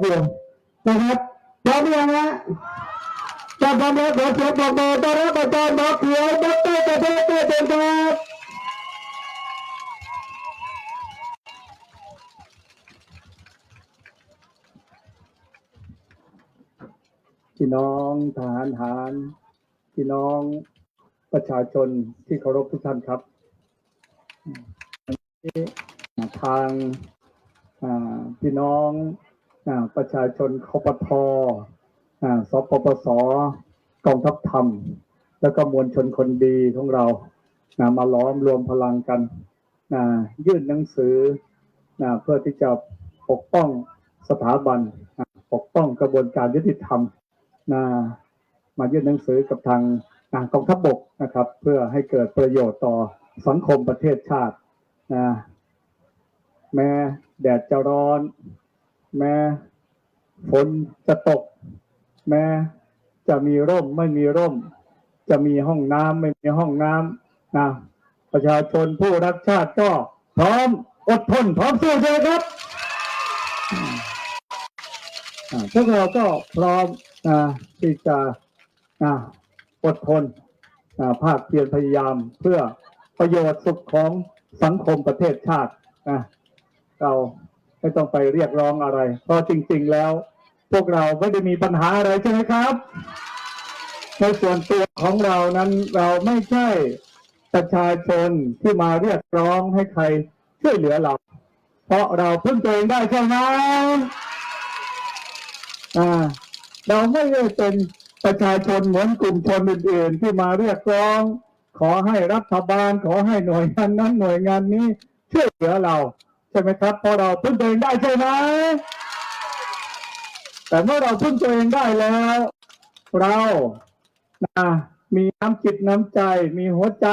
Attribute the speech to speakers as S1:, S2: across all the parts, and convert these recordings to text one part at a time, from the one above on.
S1: เดียวนะครับพร้อมยังฮะจะพร้อมแล้วขอเสียงปรบมือต้อนรับอาจารย์หมอเขียวดรเกษตรเกษตรครับพี่น้องทหารหารพี่น้องประชาชนที่เคารพทุกท่านครับ ทางพี่น้อง ประชาชนคอปทอ่าสปปสกองทัพธรรม แล้วก็มวลชนคนดีของเรานะมาล้อมรวมพลังกันนะยื่นหนังสือนะเพื่อที่จะปกป้องสถาบันนะปกป้องกระบวนการยุติธรรมนะมายื่นหนังสือกับทางกองทัพบกนะครับ เพื่อให้เกิดประโยชน์ต่อสังคมประเทศชาตินะแม้แดดจะร้อน แม้ฝนจะตก แม้จะมีร่มไม่มีร่ม จะมีห้องน้ำไม่มีห้องน้ำนะประชาชนผู้รักชาติก็พร้อมอดทนพร้อมสู้ใช่ไหมครับพวกเราก็พร้อมนะที่จะนะอดทนนะภาคเพียรพยายามเพื่อประโยชน์สุขของสังคมประเทศชาตินะเรา ไม่ต้องไปเรียกร้องอะไร เพราะจริง ๆ แล้ว พวกเราไม่ได้มีปัญหาอะไรใช่ไหมครับ ในส่วนตัวของเรานั้นเราไม่ใช่ประชาชนที่มาเรียกร้องให้ใครช่วยเหลือเรา เพราะเราพึ่งตัวเองได้ใช่ไหมอ่า เราไม่ได้เป็นประชาชนเหมือนกลุ่มชนอื่นๆที่มาเรียกร้อง ขอให้รัฐบาลขอให้หน่วยงานนั้นหน่วยงานนี้ช่วยเหลือเรา ช่ไหมครับพราะเราพึ่งตัวเองได้ใช่ไหมแต่เมื่อเราพึ่งตัวเองได้แล้ว เรานะมีน้ำจิตน้ำใจ มีหัวใจ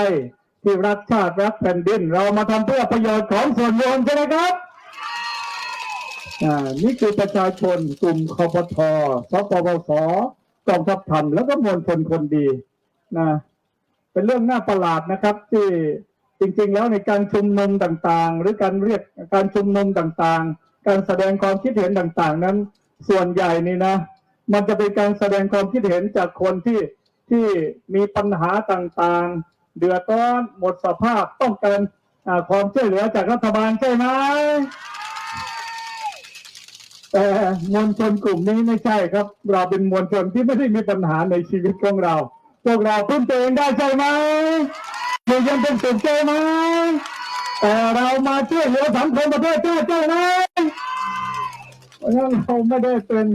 S1: ที่รักชาติรักแผ่นดิน เรามาทำเพื่อประโยชน์ของส่วนรวมใช่ไหมครับอ่านี่คือประชาชนกลุ่มคอปทสปปสกองทัพธรรมแล้วก็มวลชนคนดีนะเป็นเรื่องน่าประหลาดนะครับที่ จริงๆ แล้วในการชุมนุมต่างๆ หรือการเรียกการชุมนุมต่างๆ การแสดงความคิดเห็นต่างๆ นั้น ส่วนใหญ่นี่นะ มันจะเป็นการแสดงความคิดเห็นจากคนที่ที่มีปัญหาต่างๆ เดือดร้อนหมดสภาพต้องการความช่วยเหลือจากรัฐบาลใช่ไหมแต่มวลชนกลุ่มนี้ไม่ใช่ครับ เราเป็นมวลชนที่ไม่ได้มีปัญหาในชีวิตของเรา พวกเราพึ่งตัวเองได้ใช่ไหม อยู่ยังเป็นสุขใช่ไหมแต่เรามาช่วยเหลือสังคมประเทศชาติใช่ไหมเพราะฉะนั้นเราไม่ได้เป็น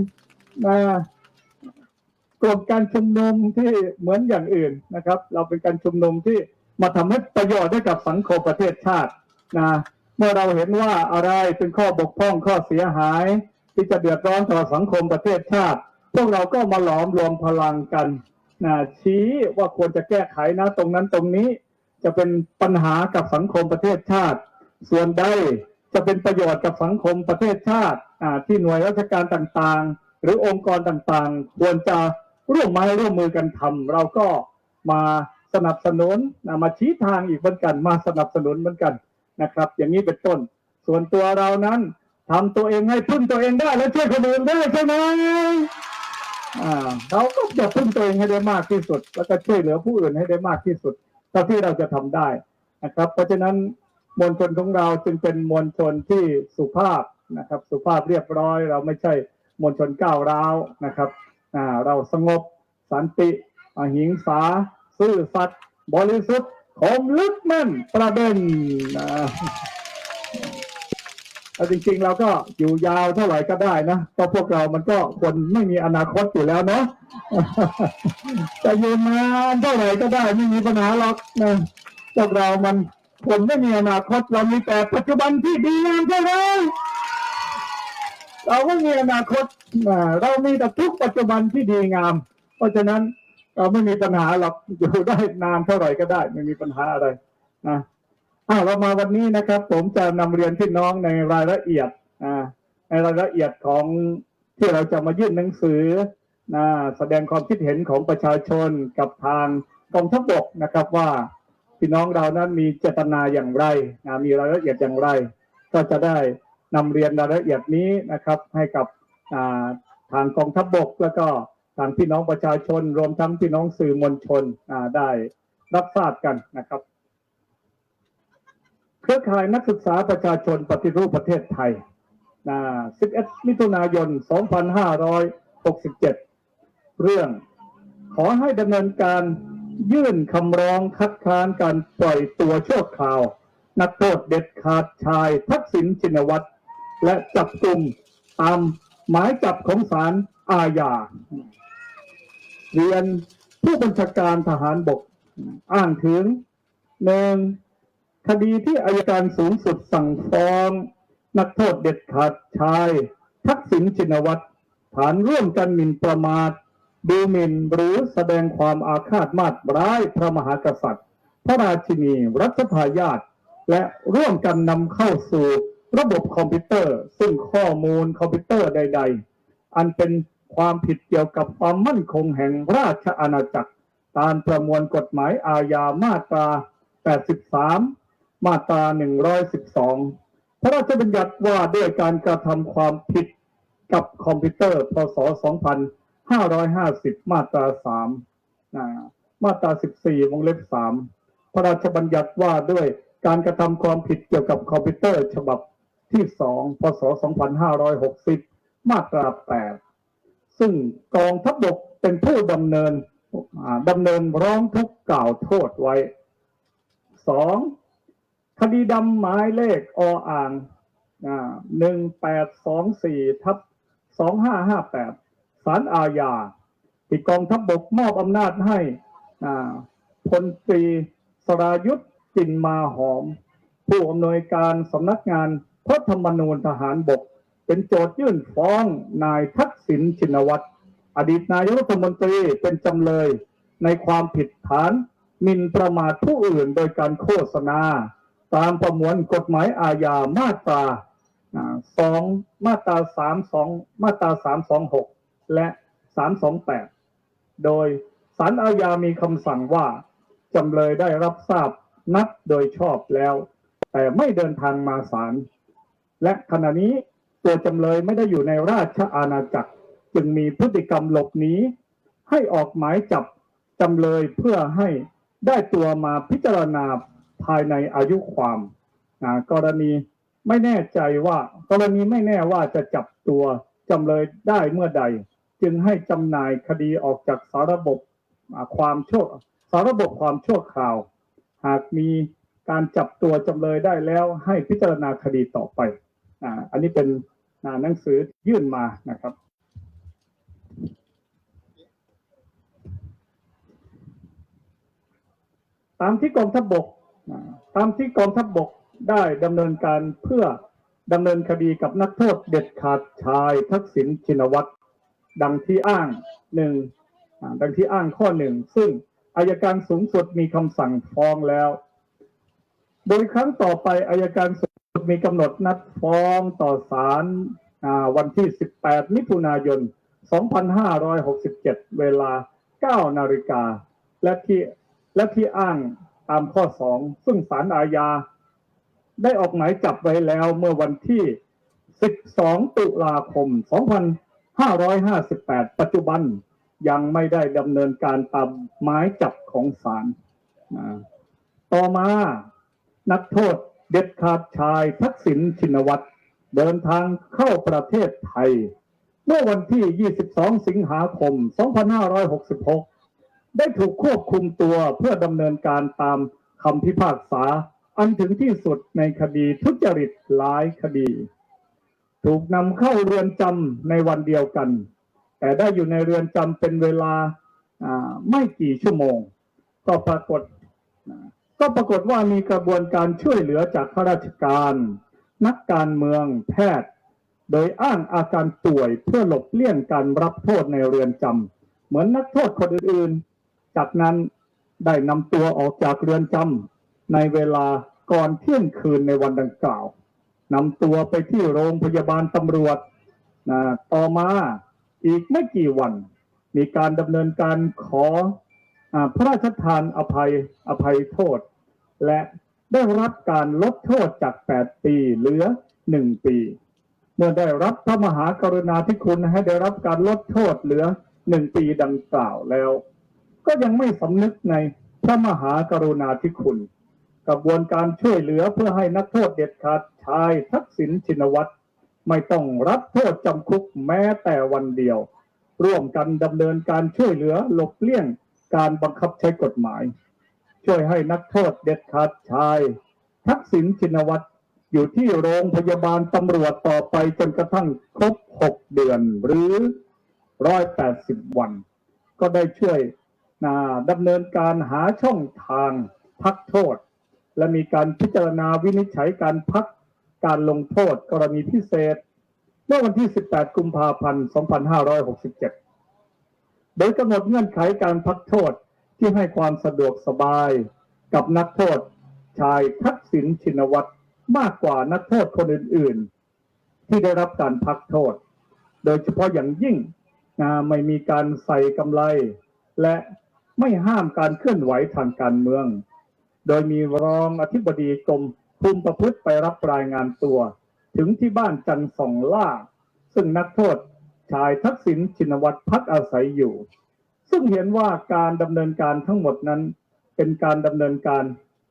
S1: กลุ่มการชุมนุมที่เหมือนอย่างอื่นนะครับ เราเป็นการชุมนุมที่มาทำให้ประโยชน์ให้กับสังคมประเทศชาตินะเมื่อเราเห็นว่าอะไรเป็นข้อบกพร่องข้อเสียหาย ที่จะเดือดร้อนต่อสังคมประเทศชาติ พวกเราก็มาหลอมรวมพลังกันนะชี้ว่าควรจะแก้ไขนะตรงนั้นตรงนี้ จะเป็นปัญหากับสังคมประเทศชาติ ส่วนใดจะเป็นประโยชน์กับสังคมประเทศชาติที่หน่วยราชการต่างๆ หรือองค์กรต่างๆ ควรจะร่วมไม้ร่วมมือกันทำเราก็มาสนับสนุนนมาชี้ทางอีกเหมือนกัน มาสนับสนุนเหมือนกันนะครับ อย่างนี้เป็นต้น ส่วนตัวเรานั้นทำตัวเองให้พึ่งตัวเองได้และช่วยคนอื่นได้ใช่ไหมเราก็จะพึ่งตัวเองให้ได้มากที่สุด แล้วก็ช่วยเหลือผู้อื่นให้ได้มากที่สุด เท่าที่เราจะทำได้นะครับ เพราะฉะนั้นมวลชนของเราจึงเป็นมวลชนที่สุภาพนะครับ สุภาพเรียบร้อย เราไม่ใช่มวลชนก้าวร้าวนะครับเราสงบสันติอหิงสา ซื่อสัตย์บริสุทธิ์คมลึกแม่นประเด็นนะ แต่จริงๆเราก็อยู่ยาวเท่าไหร่ก็ได้นะเพราะพวกเรามันก็คนไม่มีอนาคตอยู่แล้วเนาะจะอยู่นานเท่าไหร่ก็ได้ไม่มีปัญหาหรอกนะพวกเรามันคนไม่มีอนาคตเรามีแต่ปัจจุบันที่ดีงามใช่ไหมเราไม่มีอนาคตอ่าเรามีแต่ทุกปัจจุบันที่ดีงาม เพราะฉะนั้นเราไม่มีปัญหาหรอกอยู่ได้นานเท่าไหร่ก็ได้ ไม่มีปัญหาอะไรนะ อ้าเรามาวันนี้นะครับ ผมจะนำเรียนพี่น้องในรายละเอียดอ่าในรายละเอียดของที่เราจะมายื่นหนังสือนะแสดงความคิดเห็นของประชาชนกับทางกองทัพบกนะครับว่าพี่น้องเรานั้นมีเจตนาอย่างไรนะมีรายละเอียดอย่างไร ก็จะได้นำเรียนรายละเอียดนี้นะครับ ให้กับทางกองทัพบกแล้วก็ทางพี่น้องประชาชน รวมทั้งพี่น้องสื่อมวลชนได้รับทราบกันนะครับ เครือข่ายนักศึกษาประชาชนปฏิรูปประเทศไทยนะ11 มิถุนายน 2567 เรื่องขอให้ดำเนินการยื่นคำร้องคัดค้านการปล่อยตัวชั่วคราว นักโทษเด็ดขาดชายทักษิณชินวัตร และจับกลุ่มตามหมายจับของศาลอาญา เรียนผู้บัญชาการทหารบก อ้างถึงหนึ่ง คดีที่อายการสูงสุดสั่งฟ้อง นักโทษเด็ดขาดชาย ทักษิณชินวัตรฐานร่วมกันหมิ่นประมาท ดูหมิ่นหรือแสดงความอาฆาตมาตร้ายพระมหากษัตริย์ พระราชินีรัชทายาทและร่วมกันนำเข้าสู่ระบบคอมพิวเตอร์ ซึ่งข้อมูลคอมพิวเตอร์ใด ๆ อันเป็นความผิดเกี่ยวกับความมั่นคงแห่งราชอาณาจักร ตามประมวลกฎหมายอาญามาตรา 83 มาตรา112 พระราชบัญญัติว่าด้วยการกระทำความผิดกับคอมพิวเตอร์ พศ 2550 มาตรา3มาตรา 14 วงเล็บ 3 พระราชบัญญัติว่าด้วยการกระทำความผิดเกี่ยวกับคอมพิวเตอร์ ฉบับที่ 2 พศ 2560 มาตรา 8 ซึ่งกองทัพบกเป็นผู้ดำเนินดำเนินร้องทุกข์กล่าวโทษไว้สอง คดีดำหมายเลขออ่างหนึ่งแปดสองสี่ทับสองห้าห้าแปดสารอาญาที่กองทัพบกมอบอำนาจให้พลตรีสรายุทธจินมาหอม ผู้อำนวยการสำนักงานพระธรรมนูญทหารบก เป็นโจทยื่นฟ้องนายทักษิณชินวัตรอดีตนายกรัฐมนตรีเป็นจำเลยในความผิดฐานหมิ่นประมาทผู้อื่นโดยการโฆษณา ตามประมวลกฎหมายอาญามาตราสองมาตราสามสองมาตราสามสองหกและสามสองแปดโดยสารอาญามีคำสั่งว่าจำเลยได้รับทราบนัดโดยชอบแล้ว แต่ไม่เดินทางมาศาลและขณะนี้ตัวจำเลยไม่ได้อยู่ในราชอาณาจักร จึงมีพฤติกรรมหลบหนีให้ออกหมายจับจำเลยเพื่อให้ได้ตัวมาพิจารณา ภายในอายุความอ่ากรณีไม่แน่ใจว่ากรณีไม่แน่ว่าจะจับตัวจำเลยได้เมื่อใด จึงให้จำหน่ายคดีออกจากสารบบความชั่วสารบบความชั่วคราว หากมีการจับตัวจำเลยได้แล้วให้พิจารณาคดีต่อไปอ่าอันนี้เป็นหนังสือยื่นมานะครับ ตามที่กองทัพบก ตามที่กองทัพบกได้ดำเนินการเพื่อดำเนินคดีกับนักโทษเด็ดขาดชายทักษิณชินวัตรดังที่อ้างหนึ่งดังที่อ้างข้อหนึ่งซึ่งอายการสูงสุดมีคำสั่งฟ้องแล้ว โดยครั้งต่อไปอายการสูงสุดมีกำหนดนัดฟ้องต่อศาลวันที่ 18 มิถุนายน 2567 เวลา 9 นาฬิกาและที่และที่อ้าง ตามข้อ 2 ซึ่งศาลอาญา ได้ออกหมายจับไว้แล้วเมื่อวันที่ 12 ตุลาคม 2558 ปัจจุบันยังไม่ได้ดำเนินการตามหมายจับของศาลต่อมา นักโทษเด็ดขาดชายทักษิณชินวัตรเดินทางเข้าประเทศไทย เมื่อวันที่ 22 สิงหาคม 2566 ได้ถูกควบคุมตัวเพื่อดำเนินการตามคำพิพากษา อันถึงที่สุดในคดีทุจริตหลายคดี ถูกนำเข้าเรือนจำในวันเดียวกัน แต่ได้อยู่ในเรือนจำเป็นเวลาไม่กี่ชั่วโมง ก็ปรากฏก็ปรากฏว่ามีกระบวนการช่วยเหลือจากข้าราชการ นักการเมืองแพทย์ โดยอ้างอาการป่วยเพื่อหลบเลี่ยงการรับโทษในเรือนจำเหมือนนักโทษคนอื่นๆ จากนั้นได้นำตัวออกจากเรือนจำในเวลาก่อนเที่ยงคืนในวันดังกล่าวนำตัวไปที่โรงพยาบาลตำรวจนะต่อมาอีกไม่กี่วัน มีการดำเนินการขออพระราชทานอภัยอภัยโทษ และได้รับการลดโทษจาก 8 ปีเหลือ 1 ปี เมื่อได้รับพระมหากรุณาธิคุณให้ได้รับการลดโทษเหลือหนึ่งปีดังกล่าวแล้ว ก็ยังไม่สำนึกในพระมหากรุณาธิคุณ กระบวนการช่วยเหลือเพื่อให้นักโทษเด็ดขาดชายทักษิณชินวัตรไม่ต้องรับโทษจำคุกแม้แต่วันเดียว ร่วมกันดำเนินการช่วยเหลือหลบเลี่ยงการบังคับใช้กฎหมาย ช่วยให้นักโทษเด็ดขาดชาย ทักษิณชินวัตรอยู่ที่โรงพยาบาลตำรวจต่อไปจนกระทั่งครบ 6 เดือนหรือ 180 วัน ก็ได้ช่วย ดำเนินการหาช่องทางพักโทษ และมีการพิจารณาวินิจฉัยการพักการลงโทษกรณีพิเศษ เมื่อวันที่ 18 กุมภาพันธ์ 2567 โดยกำหนดเงื่อนไขการพักโทษที่ให้ความสะดวกสบายกับนักโทษชายทักษิณชินวัตรมากกว่านักโทษคนอื่น ๆ ที่ได้รับการพักโทษ โดยเฉพาะอย่างยิ่งไม่มีการใส่กำไรและ ไม่ห้ามการเคลื่อนไหวทางการเมือง โดยมีรองอธิบดีกรมคุมประพฤติไปรับรายงานตัว ถึงที่บ้านจันทร์สองล่า ซึ่งนักโทษชายทักษิณชินวัตรพักอาศัยอยู่ ซึ่งเห็นว่าการดำเนินการทั้งหมดนั้น เป็นการดำเนินการ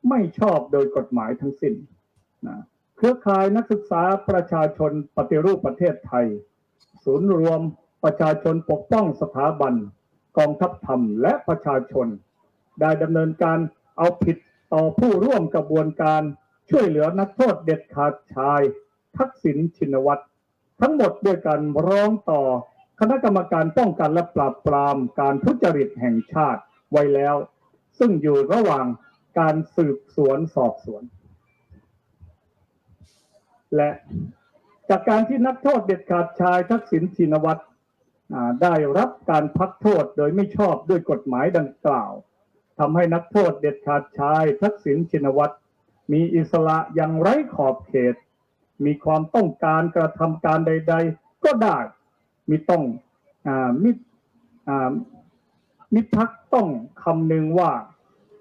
S1: ไม่ชอบโดยกฎหมายทั้งสิ้นนะเครือข่ายนักศึกษาประชาชนปฏิรูปประเทศไทย ศูนย์รวมประชาชนปกป้องสถาบัน กองทัพธรรมและประชาชน ได้ดำเนินการเอาผิดต่อผู้ร่วมกระบวนการช่วยเหลือนักโทษเด็ดขาดชาย ทักษิณชินวัตรทั้งหมดด้วยการร้องต่อคณะกรรมการป้องกันและปราบปรามการทุจริตแห่งชาติไว้แล้ว ซึ่งอยู่ระหว่างการสืบสวนสอบสวน และจากการที่นักโทษเด็ดขาดชายทักษิณชินวัตร ได้รับการพักโทษโดยไม่ชอบด้วยกฎหมายดังกล่าวทำให้นักโทษเด็ดขาดชายทักษิณชินวัตรมีอิสระอย่างไร้ขอบเขต มีความต้องการกระทำการใด ๆ ก็ได้มิต้องอมิมิพักต้องคำนึงว่า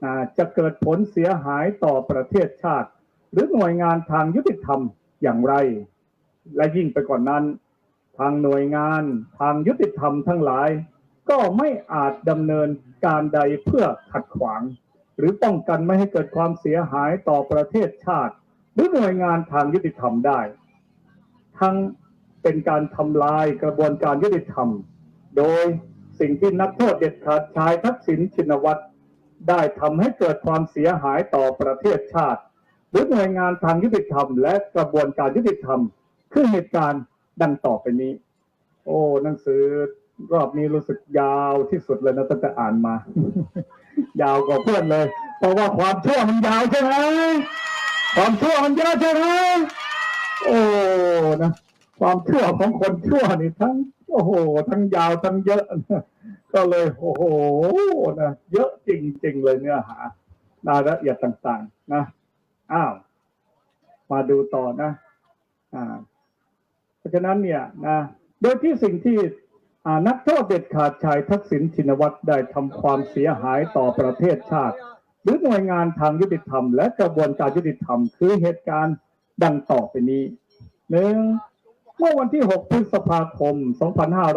S1: อ่าจะเกิดผลเสียหายต่อประเทศชาติ หรือหน่วยงานทางยุติธรรมอย่างไร และยิ่งไปกว่านนั้น ทางหน่วยงานทางยุติธรรมทั้งหลาย ก็ไม่อาจดำเนินการใดเพื่อขัดขวาง หรือป้องกันไม่ให้เกิดความเสียหายต่อประเทศชาติ หรือหน่วยงานทางยุติธรรมได้ ทั้งเป็นการทำลายกระบวนการยุติธรรม โดยสิ่งที่นักโทษเด็ดขาดชายทักษิณชินวัตรได้ทำให้เกิดความเสียหายต่อประเทศชาติ หรือหน่วยงานทางยุติธรรม และกระบวนการยุติธรรม คือเหตุการณ์ ดังต่อไปนี้ โอ้หนังสือรอบนี้รู้สึกยาวที่สุดเลยนะตั้งแต่อ่านมา ยาวกว่าเพื่อนเลย เพราะว่าความชั่วมันยาวใช่ไหมความชั่วมันเยอะใช่ไหมโอ้นะความชั่วของคนชั่วนี่ทั้ง โอ้โห ทั้งยาวทั้งเยอะนะก็เลยโอ้โหนะเยอะจริง ๆ เลยเนื้อหารายละเอียดต่าง ๆ นะอ้าวมาดูต่อนะ อ่า เพราะฉะนั้นเนี่ยนะโดยที่สิ่งที่นักโทษเด็ดขาดชายทักษิณชินวัตรได้ทำความเสียหายต่อประเทศชาติ หรือหน่วยงานทางยุติธรรม และกระบวนการยุติธรรม คือเหตุการณ์ดังต่อไปนี้หนึ่งเมื่อวันที่ 6 พฤษภาคม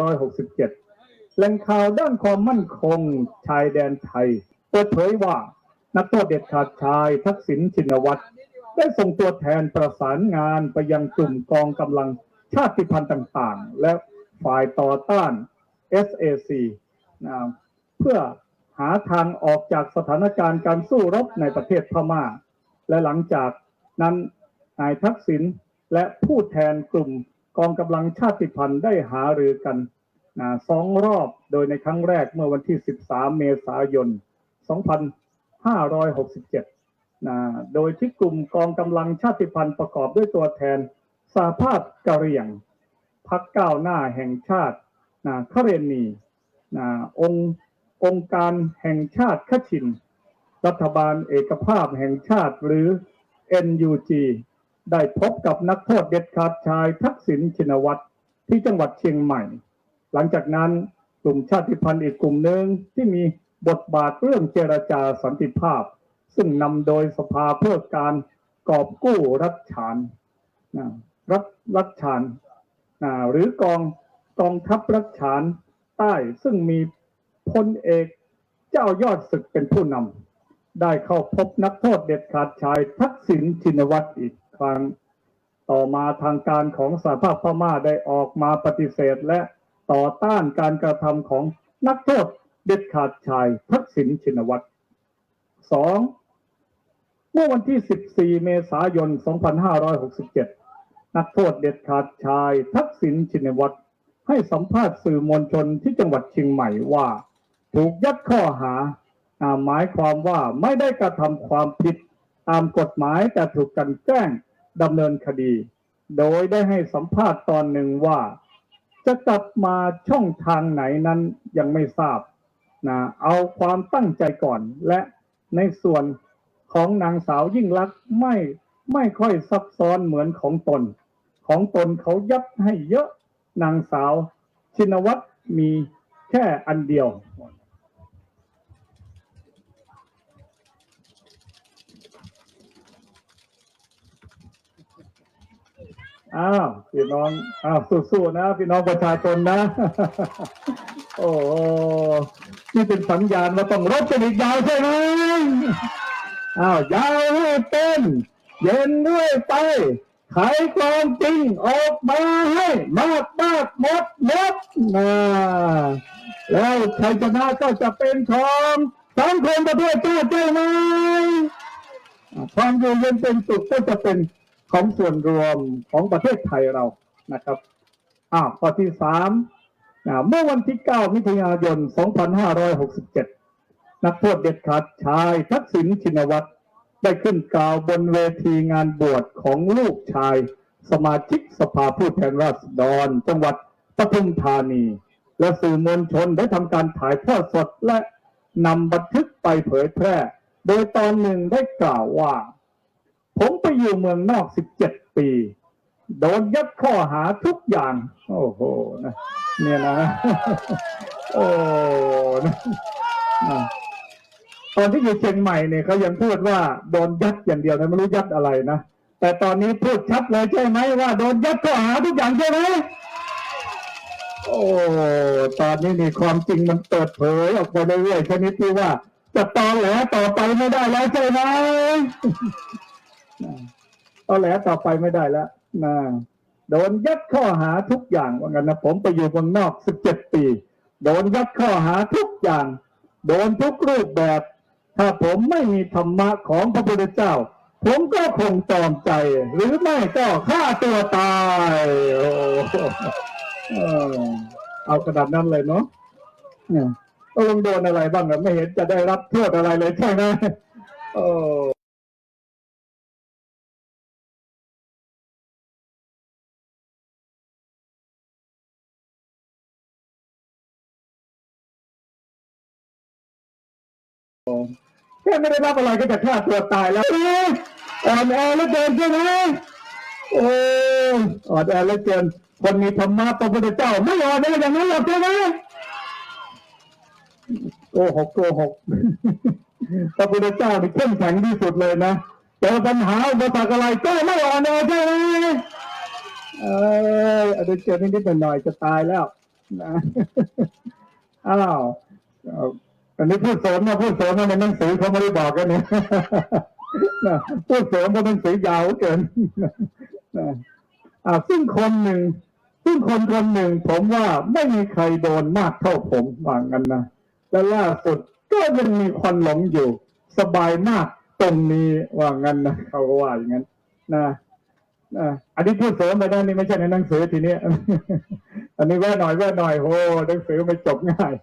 S1: 2567 แหล่งข่าวด้านความมั่นคงชายแดนไทย เปิดเผยว่า นักโทษเด็ดขาดชายทักษิณชินวัตรได้ส่งตัวแทนประสานงานไปยังกลุ่มกองกำลัง ชาติพันธุ์ต่างๆ และฝ่ายต่อต้าน SAC นะเพื่อหาทางออกจากสถานการณ์การสู้รบในประเทศพม่า และหลังจากนั้นนายทักษิณและผู้แทนกลุ่มกองกำลังชาติพันธุ์ได้หารือกันนะสองรอบโดยในครั้งแรกเมื่อวันที่ 13 เมษายน 2567นะโดยที่กลุ่มกองกำลังชาติพันธุ์ประกอบด้วยตัวแทน สาภาพกะเหรี่ยงพักก้าวหน้าแห่งชาตินะคเรนีนะองค์องค์การแห่งชาติขชิน รัฐบาลเอกภาพแห่งชาติหรือ NUG ได้พบกับนักโทษเด็ดขาดชายทักษิณชินวัตรที่จังหวัดเชียงใหม่ หลังจากนั้นกลุ่มชาติพันธุ์อีกกลุ่มหนึ่งที่มีบทบาทเรื่องเจรจาสันติภาพ ซึ่งนำโดยสภาเพื่อการกอบกู้รัฐฉานนะ รัฐรัฐฉานาหรือกองกองทัพรักฐานใต้ซึ่งมีพลเอกเจ้ายอดศึกเป็นผู้นำได้เข้าพบนักโทษเด็ดขาดชายทักษิณชินวัตรอีกครั้งต่อมาทางการของสหภาพพม่าได้ออกมาปฏิเสธและต่อต้านการกระทำของนักโทษเด็ดขาดชายทักษิณชินวัตรสองเมื่อวันที่ 14 เมษายน 2567 นักโทษเด็ดขาดชายทักษิณชินวัตรให้สัมภาษณ์สื่อมวลชนที่จังหวัดเชียงใหม่ว่า ถูกยัดข้อหาหมายความว่าไม่ได้กระทำความผิดตามกฎหมายแต่ถูกกันแกล้งดำเนินคดี โดยได้ให้สัมภาษณ์ตอนหนึ่งว่า จะกลับมาช่องทางไหนนั้นยังไม่ทราบนะเอาความตั้งใจก่อน และในส่วนของนางสาวยิ่งลักษณ์ไม่ไม่ค่อยซับซ้อนเหมือนของตน ของตนเขายัดให้เยอะนางสาวชินวัตรมีแค่อันเดียว อ้าว พี่น้อง อ้าว สู้ๆนะ พี่น้องประชาชนนะ โอ้นี่เป็นสัญญาณว่าต้องรบกันอีกยาวใช่ไหมอ้าวยาวให้เป็น เย็นด้วยไป ไขความจริงออกมาให้มากมากหมดหมดนะแล้วชัยชนะก็จะเป็นของสังคมประเทศชาติใช่ไหมความอยู่เย็นเป็นสุขก็จะเป็นของส่วนรวมของประเทศไทยเรานะครับอ่าวข้อที่สามเมื่อวันที่ 9 มิถุนายน 2567 นักโทษเด็ดขาดชายทักษิณชินวัตร ได้ขึ้นกล่าวบนเวทีงานบวชของลูกชาย สมาชิกสภาผู้แทนราษฎร จังหวัดปทุมธานี และสื่อมวลชนได้ทำการถ่ายทอดสดและนำบันทึกไปเผยแพร่ โดยตอนหนึ่งได้กล่าวว่า ผมไปอยู่เมืองนอก 17 ปี โดนยัดข้อหาทุกอย่าง โอ้โหนะเนี่ยนะ โอ้นะ ตอนที่อยู่เชียงใหม่เนี่ยเขายังพูดว่าโดนยัดอย่างเดียวนะไม่รู้ยัดอะไรนะแต่ตอนนี้พูดชัดเลยใช่ไหมว่าโดนยัดข้อหาทุกอย่างใช่ไหมโอ้ตอนนี้นี่ความจริงมันเปิดเผยออกไปเรื่อยๆชนิดที่ว่า จะตอแหลต่อไปไม่ได้แล้วใช่ไหมตอแหลต่อไปไม่ได้แล้วนะโดนยัดข้อหาทุกอย่างว่างั้นนะผมไปอยู่เมืองนอก17ปี โดนยัดข้อหาทุกอย่าง โดนทุกรูปแบบ ถ้าผมไม่มีธรรมะของพระพุทธเจ้า ผมก็คงตอมใจ หรือไม่ก็ฆ่าตัวตายอเอากระดาษนั้นเลยเนาะเนี่ยตกลงโดนอะไรบ้างไม่เห็นจะได้รับโทษอะไรเลยใช่ไหมโอ้ แค่ไม่ได้รับอะไรก็จะฆ่าตัวตายแล้วอ๊ะอ่อนแอแล้วเกินใช่ไหมโอ้อ่อนแอแล้วเกินคนมีธรรมะพระพุทธเจ้า ไม่อ่อนแออย่างนั้นหรอกใช่ไหมโกหกโกหกพระพุทธเจ้านี่เข้มแข็งที่สุดเลยนะเจอปัญหาอุปสรรคอะไรก็ไม่อ่อนแอใช่ไหมเอออันนี้เจอนิดๆหน่อยๆจะตายแล้วนะอ้าว อันนี้พูดเสริมนะพูดเสริมนะในหนังสือเขาไม่ได้บอกกันเนี่ยพูดเสริมเพราะหนังสือยาวเกินอ่าซึ่งคนหนึ่งซึ่งคนคนหนึ่ง ผมว่าไม่มีใครโดนมากเท่าผมว่างั้นนะและล่าสุดก็ยังมีควันหลงอยู่ สบายมากตรงนี้ว่างั้นนะเขาก็ว่าอย่างนั้นนะอันนี้พูดเสริมไปนะนี่ไม่ใช่ในหนังสือทีนี้อันนี้แวะหน่อยแวะหน่อยโหหนังสือไม่จบง่าย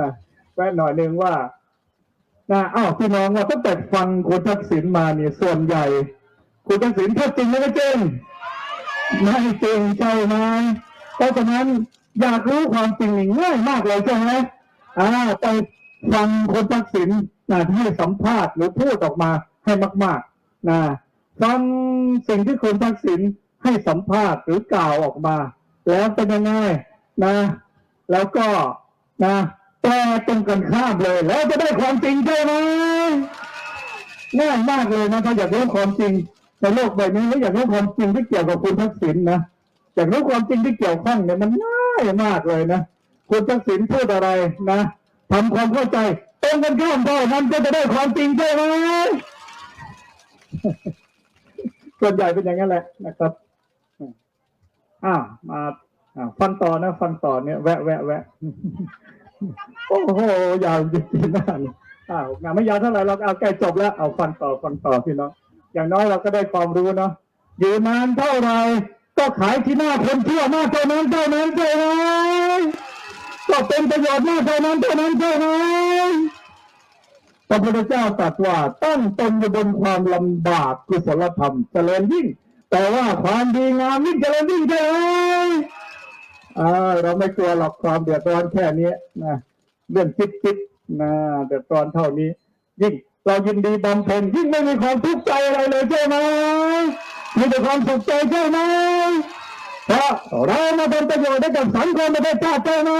S1: นะ แวะหน่อยหนึ่งว่านะอ้าวพี่น้องว่าตั้งแต่ฟังคุณทักษิณมาเนี่ยส่วนใหญ่ คุณทักษิณพูดจริงหรือไม่จริงไม่จริงใช่ไหมเพราะฉะนั้นอยากรู้ความจริงง่ายมากเลยใช่ไหมอ่าไปฟังคนทักษิณนะให้สัมภาษณ์หรือพูดออกมาให้มากๆนะฟังสิ่งที่คนทักษิณให้สัมภาษณ์หรือกล่าวออกมา แล้วเป็นยังไงนะ แล้วก็นะ แปลตรงกันข้ามเลย แล้วจะได้ความจริงใช่ไหมง่ายมากเลยนะถ้าอยากรู้ความจริงในโลกใบนี้แล้วอยากรู้ความจริงที่เกี่ยวกับคุณทักษิณนะอยากรู้ความจริงที่เกี่ยวข้องเนี่ยมันง่ายมากเลยนะคุณทักษิณพูดอะไรนะทำความเข้าใจตรงกันข้ามเท่านั้นก็จะได้ความจริงใช่ไหมส่วนใหญ่เป็นอย่างนั้นแหละนะครับอ่ามาอ่าฟังต่อนะ ฟังต่อเนี่ยแวะแวะแวะ โอ้โหยาวจริงๆนะอ้าวงานไม่ยาวเท่าไหร่เราเอาใกล้จบแล้วเอาฟังต่อฟังต่อพี่น้องอย่างน้อยเราก็ได้ความรู้เนาะอยู่นานเท่าไหร่ก็ขายที่หน้าคนชั่วมากเท่านั้นเท่านั้นใช่ไหมก็เป็นประโยชน์มากเท่านั้นเท่านั้นใช่ไหมพระพุทธเจ้าตรัสว่าตั้งตนอยู่บนความลำบากกุศลธรรมเจริญยิ่ง แต่ว่าความดีงามยิ่งเจริญยิ่งใช่ไหมอ่า เราไม่กลัวหรอกความเดือดร้อนแค่นี้นะเรื่องจิตจิตนะเดือดร้อนเท่านี้ ยิ่งเรายินดีบำเพ็ญยิ่งไม่มีความทุกข์ใจอะไรเลยใช่ไหมมีแต่ความสุขใจใช่ไหมเพราะเรามาเป็นประโยชน์ให้กับสังคมประเทศชาติใช่ไหม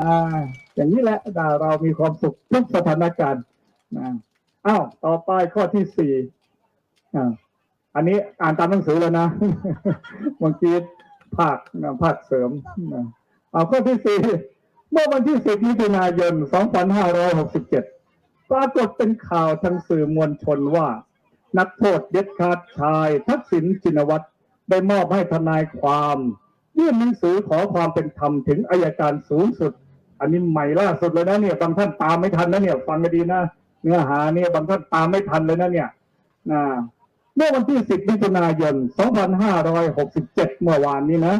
S1: อ่าอย่างนี้แหละอ่าเรามีความสุขทุกสถานการณ์นะอ้าวต่อไปข้อที่สี่อ่าอันนี้อ่านตามหนังสือแล้วนะบางที ภาคนะภาคเสริมนะเอาข้อที่สี่เมื่อวันที่สิบมิถุนายน 2567 ปรากฏเป็นข่าวทางสื่อมวลชนว่า นักโทษเด็ดขาดชาย ทักษิณชินวัตรได้มอบให้ทนายความยื่นหนังสือขอความเป็นธรรมถึงอายการสูงสุด อันนี้ใหม่ล่าสุดเลยนะเนี่ย บางท่านตามไม่ทันนะเนี่ย ฟังกันดีนะ เนื้อหาเนี่ยบางท่านตามไม่ทันเลยนะเนี่ยนะ เมื่อวันที่ 10 มิถุนายน 2567 เมื่อวานนี้นะ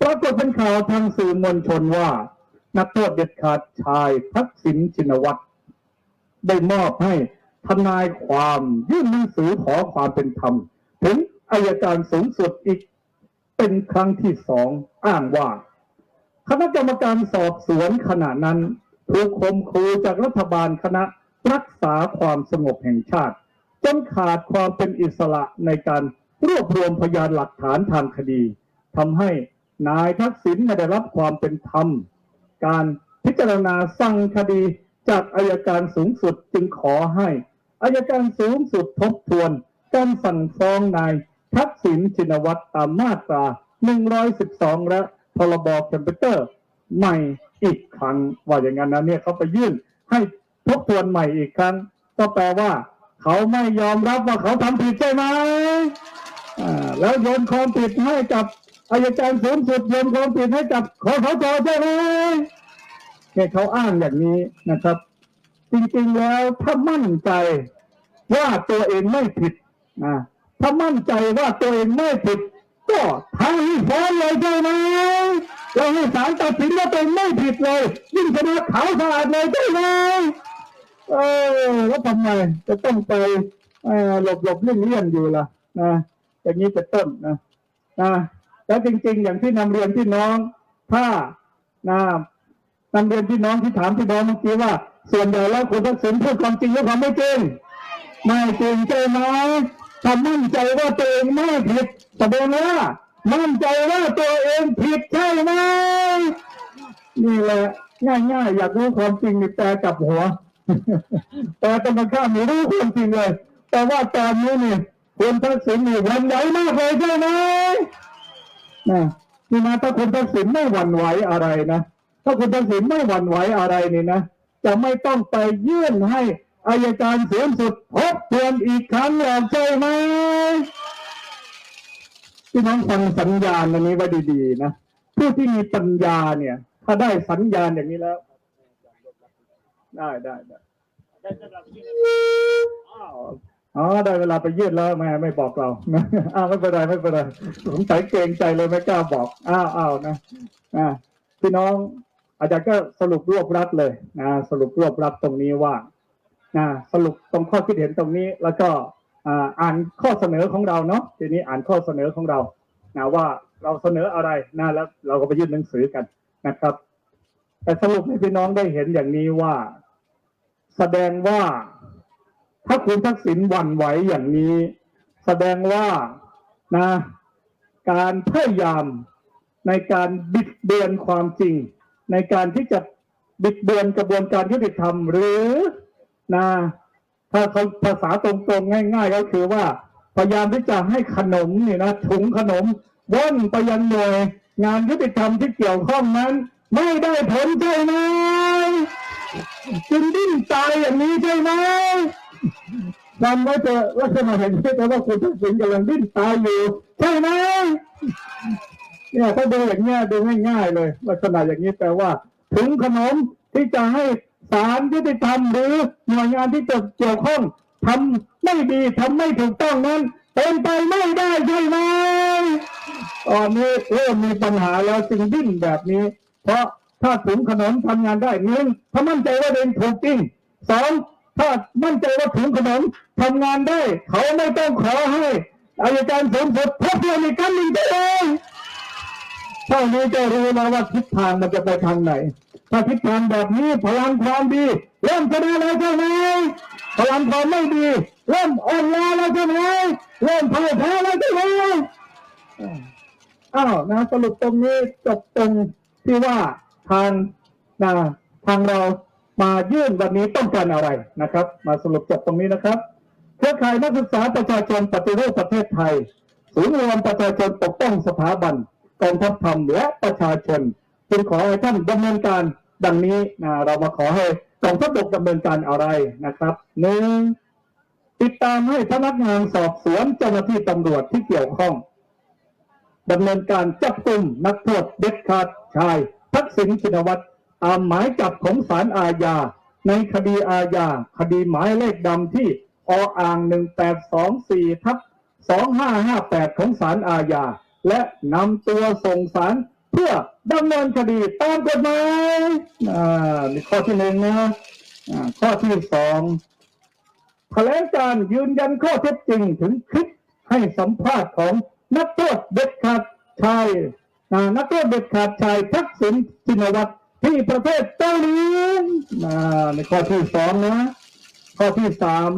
S1: ปรากฏเป็นข่าวทางสื่อมวลชนว่า นักโทษเด็ดขาดชายทักษิณชินวัตรได้มอบให้ทนายความยื่นหนังสือขอความเป็นธรรม ถึงอายการสูงสุดอีกเป็นครั้งที่สองอ้างว่า คณะกรรมการสอบสวนขณะนั้นถูกคมคูจากรัฐบาลคณะรักษาความสงบแห่งชาติ จนขาดความเป็นอิสระในการรวบรวมพยานหลักฐานทางคดีทำให้นายทักษิณไม่ได้รับความเป็นธรรม การพิจารณาสั่งคดีจากอายการสูงสุดจึงขอให้อายการสูงสุดทบทวน การสั่งฟ้องนายทักษิณชินวัตรตามมาตรา 112 และพรบคอมพิวเตอร์ใหม่อีกครั้ง ว่าอย่างนั้นนะเนี่ยเขาไปยื่นให้ทบทวนใหม่อีกครั้ง ก็แปลว่า เขาไม่ยอมรับว่าเขาทำผิดใช่ไหมแล้วโยนความผิดให้กับอายการสูงสุดโยนความผิดให้กับคอสชใช่ไหมเนี่เขาอ้างอย่างนี้นะครับ จริงๆแล้วถ้ามั่นใจว่าตัวเองไม่ผิดนะถ้ามั่นใจว่าตัวเองไม่ผิด ก็ทางให้ฟ้องเลยใช่ไหมเราให้ศาลตัดสินว่าตัวเองไม่ผิดเลย ยิ่งชนะขาวสะอาดเลยใช่ไหม เออแล้วทำไมจะต้องไปหลบหลบเลี่ยงเลี่ยงอยู่ล่ะนะอย่างนี้เป็นต้นนะนะแล้วจริง ๆ อย่างที่นำเรียนพี่น้อง ถ้านะนำเรียนพี่น้องที่ถามพี่น้องเมื่อกี้ว่า ส่วนใหญ่แล้วคุณทักษิณพูดความจริงหรือความไม่จริงไม่จริงใช่ไหมถ้ามั่นใจว่าตัวเองไม่ผิดแสดงว่ามั่นใจว่าตัวเองผิดใช่ไหมนี่แหละง่ายๆอยากรู้ความจริงนี่แต่กับหัว แต่ตรงกันข้ามไม่รู้ความจริงเลย แต่ว่าตอนนี้เนี่ยคุณทักษิณนี่วันไหวมากเลยใช่ไหมนะนี่นะถ้าคุณทักษิณไม่หวั่นไหวอะไรนะถ้าคุณทักษิณไม่หวั่นไหวอะไรนี่นะจะไม่ต้องไปยื่นให้อายการเสูงสุดทบทวนอีกครั้งหรอกใช่ไหมพี่น้องฟังสัญญาณอันนี้ไว้ดีๆนะผู้ที่มีปัญญาเนี่ย ถ้าได้สัญญาณอย่างนี้แล้ว ได้ได้ได้อ้าวอ๋อได้เวลาไปยืดแล้วแม่ไม่บอกเราอ้าวไม่เป็นไรไม่เป็นไรสงสัยเกรงใจเลยไม่กล้าบอกอ้าวอ้าวนะอ่าพี่น้องอาจารย์ก็สรุปรวบรัดเลยนะสรุปรวบรัดตรงนี้ว่านะสรุปตรงข้อคิดเห็นตรงนี้ แล้วก็อ่าอ่านข้อเสนอของเราเนาะทีนี้อ่านข้อเสนอของเรานะว่าเราเสนออะไรนะแล้วเราก็ไปยื่นหนังสือกันนะครับ แต่สรุปให้พี่น้องได้เห็นอย่างนี้ว่า แสดงว่าถ้าคุณทักษิณหวั่นไหวอย่างนี้ แสดงว่านะการพยายามในการบิดเบือนความจริง ในการที่จะบิดเบือนกระบวนการยุติธรรม หรือนะถ้าเขาภาษาตรงๆ ง่ายๆ ก็คือว่าพยายามที่จะให้ขนมเนี่ยนะถุงขนมว่อนไปยังหน่วยงานยุติธรรมที่เกี่ยวข้องนั้น ไม่ได้ผลใช่ไหม จึงดิ้นตายอย่างนี้ใช่ไหมจำไว้เถอะลักษณะเห็นไหมแต่ว่าคุณทักษิณกำลังดิ้นตายอยู่ใช่ไหมเนี่ยถ้าดูอย่างเงี้ยดูง่ายๆเลย ลักษณะอย่างนี้แปลว่า ถึงขนมที่จะให้ศาลยุติธรรมหรือหน่วยงานที่เกี่ยวข้องทำไม่ดีทำไม่ถูกต้องนั้นเป็นไปไม่ได้ใช่ไหมตอนนี้เริ่มมีปัญหาแล้วจึงดิ้นแบบนี้ เพราะ ถ้าถึงขนมทำงานได้หนึ่งถ้ามั่นใจว่าเองถูกจริงสองถ้ามั่นใจว่าถึงขนมทำงานได้ เขาไม่ต้องขอให้อายการสูงสุดทบทวนอีกครั้งหนึ่งได้เลยเท่านี้จะรู้แล้วว่าทิศทางมันจะไปทางไหน ถ้าทิศทางแบบนี้พลังความดีเริ่มชนะแล้วใช่ไหมพลังความไม่ดีเริ่มอ่อนล้าแล้วใช่ไหมเริ่มพ่ายแพ้แล้วใช่ไหมอ้าวนะสรุปตรงนี้จบตรงที่ว่า ทางนะทางเรามายื่นวันนี้ต้องการอะไรนะครับ มาสรุปจบตรงนี้นะครับเครือข่ายนักศึกษาประชาชนปฏิรูปประเทศไทยศูนย์รวมประชาชนปกป้องสถาบันกองทัพธรรมและประชาชนจึงขอให้ท่านดำเนินการดังนี้นะเรามาขอให้กองทัพบกดำเนินการอะไรนะครับหนึ่งติดตามให้พนักงานสอบสวนเจ้าหน้าที่ตำรวจที่เกี่ยวข้องดำเนินการจับกลุ่มนักโทษเด็ดขาดชาย ทักษิณชินวัตรตามหมายจับของศาลอาญา ในคดีอาญา คดีหมายเลขดำที่ออ่าง1824ทับ2558 ของศาลอาญา และนำตัวส่งศาลเพื่อดำเนินคดีตามกฎหมายอ่านี่ข้อที่หนึ่งนะอ่าข้อที่สองแถลงการยืนยันข้อเท็จจริงถึงคลิปให้สัมภาษณ์ของนักโทษเด็ดขาดชาย นักโทษเด็ดขาดชายทักษิณชินวัตรที่ประเทศเกาหลีในข้อที่สองนะ ข้อที่สาม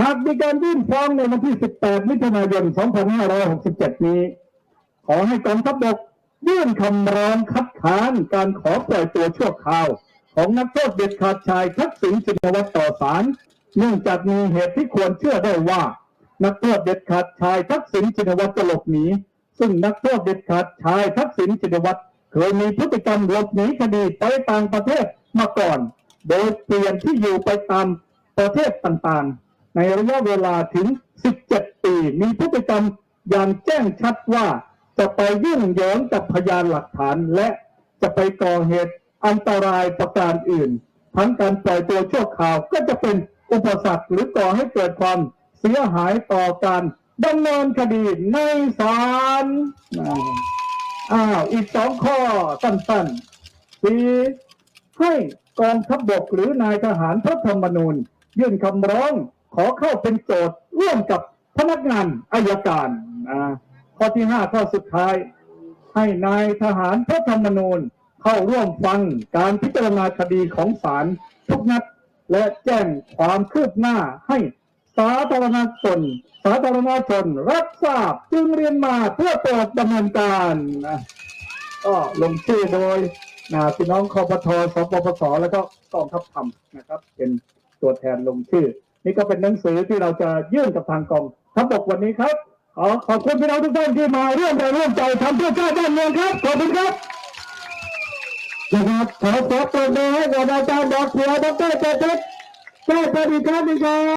S1: หากมีการยื่นฟ้องในวันที่ 18 มิถุนายน 2567 นี้ ขอให้กองทัพบกยื่นคำร้องคัดค้านการขอปล่อยตัวชั่วคราว ของนักโทษเด็ดขาดชายทักษิณชินวัตรต่อศาลเนื่องจากมีเหตุที่ควรเชื่อได้ว่า นักโทษเด็ดขาดชายทักษิณชินวัตรจะหลบหนี ซึ่งนักโทษเด็ดขาดชายทักษิณชินวัตรเคยมีพฤติกรรมหลบหนีคดีไปต่างประเทศมาก่อน โดยเปลี่ยนที่อยู่ไปตามประเทศต่างๆ ในระยะเวลาถึง 17 ปี มีพฤติกรรมอย่างแจ้งชัดว่าจะไปยุ่งเหยิงกับพยานหลักฐานและจะไปก่อเหตุอันตรายประการอื่น ทั้งการปล่อยตัวชั่วคราวก็จะเป็นอุปสรรคหรือก่อให้เกิดความเสียหายต่อการ ดำเนินคดีในศาลอ้าวอีกสองข้อสั้นๆสี่ให้กองทัพบกหรือนายทหารพระธรรมนูญ ยื่นคำร้องขอเข้าเป็นโจทย์ร่วมกับพนักงานอายการอ่าข้อที่ห้าข้อสุดท้าย ให้นายทหารพระธรรมนูญเข้าร่วมฟังการพิจารณาคดีของศาลทุกนัด และแจ้งความคืบหน้าให้ สาธารณชนสาธารณชนรับทราบจึงเรียนมาเพื่อโปรดดำเนินการนะก็ลงชื่อโดยนะพี่น้องคอปทสปปสแล้วก็กองทัพธรรมนะครับ เป็นตัวแทนลงชื่อ นี่ก็เป็นหนังสือที่เราจะยื่นกับทางกองทัพบกวันนี้ครับขอขอบคุณพี่น้องทุกท่านที่มาร่วมแรงร่วมใจทำเพื่อชาติบ้านเมืองครับขอบคุณครับนะครับขอขอปรบมือให้กับอาจารย์ดอกเสือดรเจติเจ้าปฏิการดีครับ